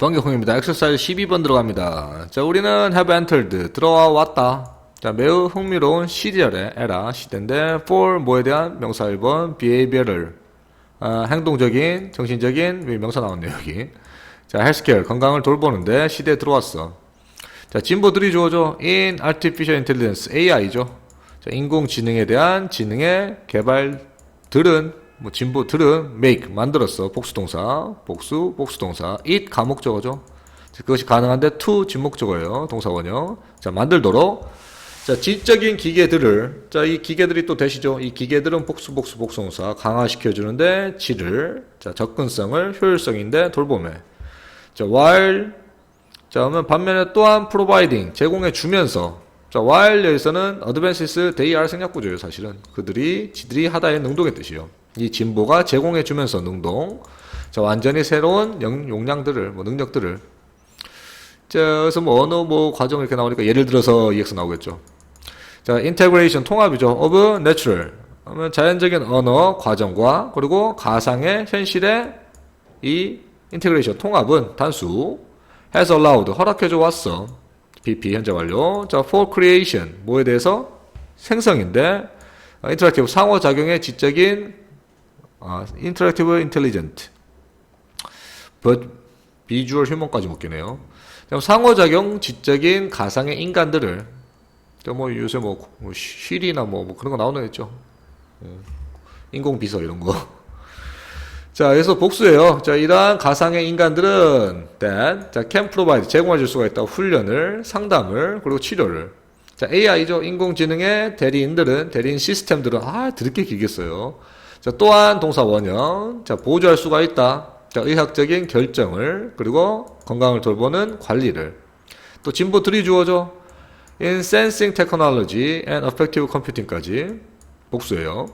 번개콩입니다. 엑서사이즈 12번 들어갑니다. 자, 우리는 have entered. 들어와 왔다. 자, 매우 흥미로운 시절의 에라 시대인데 for 뭐에 대한 명사 1번 behavioral. 아, 행동적인, 정신적인 왜 명사 나왔네요, 여기. 자, 헬스케어 건강을 돌보는데 시대에 들어왔어. 자, 진보들이 주어져 in artificial intelligence AI죠. 자, 인공지능에 대한 지능의 개발들은 뭐 진보들은 make 만들었어 복수동사 복수 복수동사 it 가목적어죠. 자, 그것이 가능한데 to 진목적어예요 동사 원형. 자 만들도록 자 지적인 기계들을 자 이 기계들이 또 되시죠. 이 기계들은 복수 복수 복수동사 강화시켜 주는데 질을 자 접근성을 효율성인데 돌봄에 자 while 자 그러면 반면에 또한 providing 제공해 주면서 자 while 여기서는 advances they are 생략구조예요 사실은 그들이 지들이 하다의 능동의 뜻이요. 이 진보가 제공해 주면서 능동 자 완전히 새로운 영- 용량들을 뭐 능력들을 자 그래서 뭐 언어 뭐 과정 이렇게 나오니까 예를 들어서 EX 나오겠죠. 자 integration 통합이죠. of natural 그러면 자연적인 언어 과정과 그리고 가상의 현실의 이 인테그레이션 통합은 단수 has allowed 허락해줘 왔어. PP 현재 완료. 자 for creation 뭐에 대해서 생성인데 인터랙티브 상호작용의 지적인 아, 인텔리전트 but 비주얼 휴먼까지 묶이네요. 그럼 상호작용 지적인 가상의 인간들을 저뭐 요새 뭐, 뭐 쉬리나 뭐, 뭐 그런 거 나오는 거 있죠. 예. 인공 비서 이런 거. 자, 그래서 복수예요. 자, 이러한 가상의 인간들은 that 자, can provide 제공해 줄 수가 있다. 훈련을, 상담을, 그리고 치료를. 자, AI죠. 인공지능의 대리인들은 대리인 시스템들은 아, 드럽게 길겠어요. 자, 또한 동사 원형. 자, 보조할 수가 있다. 자, 의학적인 결정을 그리고 건강을 돌보는 관리를. 또 진보 들이 주어져. in sensing technology and effective computing까지 복수예요.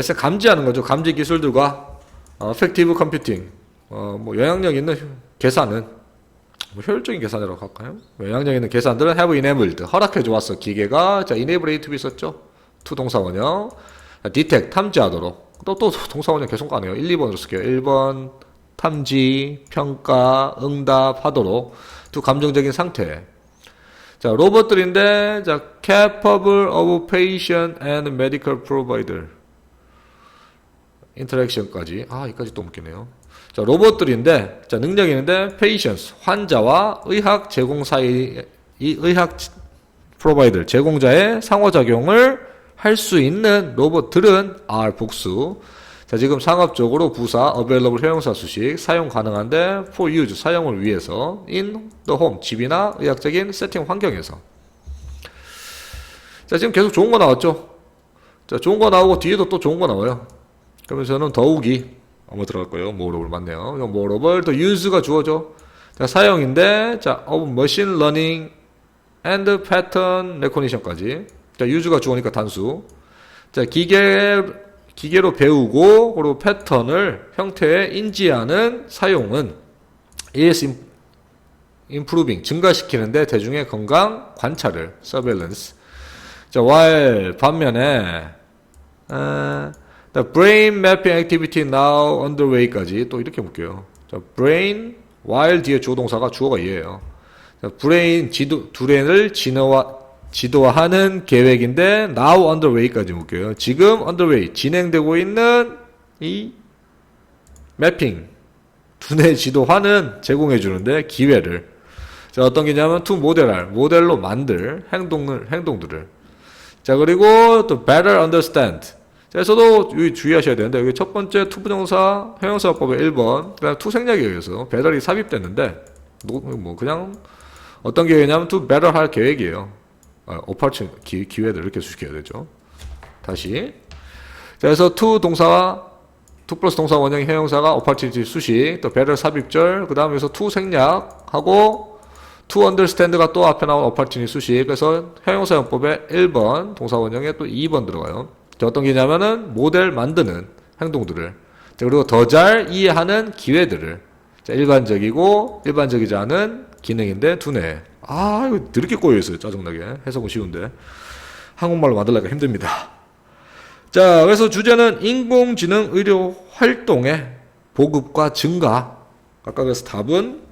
자, 감지하는 거죠. 감지 기술들과 어, effective computing, 어, 뭐 영향력 있는 계산은 뭐 효율적인 계산이라고 할까요? 영향력 있는 계산들은 have enabled 허락해 주었어. 기계가 자 enable to B 썼죠. to 동사 원형 자, detect 탐지하도록 또 또 동사원형 계속 가네요. 1, 2번으로 쓸게요. 1번 탐지, 평가, 응답 하도록 두 감정적인 상태. 자, 로봇들인데, 자, capable of patient and medical provider. 인터랙션까지. 아, 여기까지 또 묶이네요. 자, 로봇들인데, 자, 능력이 있는데, patients, 환자와 의학 제공사의, 이 의학 프로바이더, 제공자의 상호작용을 할 수 있는 로봇들은 are 복수. 자, 지금 상업적으로 부사, available 형용사 수식, 사용 가능한데, for use, 사용을 위해서, in the home, 집이나 의학적인 세팅 환경에서. 자, 지금 계속 좋은 거 나왔죠? 자, 좋은 거 나오고 뒤에도 또 좋은 거 나와요. 그러면 저는 더욱이, 아마 들어갈 거예요. 모로블 맞네요. 이거 모로블, 또 use가 주어져. 자, 사용인데, 자, of machine learning and pattern recognition까지. 자, use가 주어니까 단수. 자, 기계, 기계로 배우고, 그리고 패턴을 형태에 인지하는 사용은 is im- improving, 증가시키는데 대중의 건강 관찰을, surveillance. 자, while 반면에, 어, the brain mapping activity now underway까지 또 이렇게 볼게요. 자, brain, while 뒤에 주어동사가 주어가 얘예요. 자, 브레인 지도, 두레를 진화와, 지도화하는 계획인데 now underway까지 볼게요. 지금 underway, 진행되고 있는 이 매핑, 두뇌 지도화는 제공해 주는데 기회를. 자, 어떤 게냐면 to model할, 모델로 만들 행동을, 행동들을. 자, 그리고 또 better understand. 자, 에서도 여기 주의하셔야 되는데, 여기 첫 번째 투부정사, 형용사법의 1번, 그다음 투 생략에 의해서 배달이 삽입됐는데, 노- 뭐, 그냥 어떤 계획이냐면 to better 할 계획이에요. 아, 오파츠 기, 기회들 이렇게 수식해야 되죠. 다시. 자, 그래서 to 동사와 to 플러스 동사 원형 형용사가 opportunity 수식, 또 better 삽입절, 그 다음에 여기서 to 생략하고 to understand가 또 앞에 나온 opportunity 수식. 그래서 형용사 용법의 1번, 동사 원형에 또 2번 들어가요. 자, 어떤 게냐면은 모델 만드는 행동들을. 자, 그리고 더 잘 이해하는 기회들을. 자, 일반적이고 일반적이지 않은 기능인데 두뇌. 아, 이거 드럽게 꼬여 있어요. 짜증나게. 해석은 쉬운데. 한국말로 만들려니까 힘듭니다. 자, 그래서 주제는 인공지능 의료 활동의 보급과 증가. 아까 그래서 답은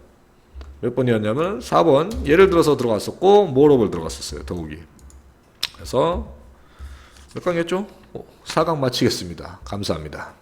몇 번이었냐면 4번 예를 들어서 들어갔었고 모로블 들어갔었어요. 더욱이. 그래서 몇 강이었죠? 4강 마치겠습니다. 감사합니다.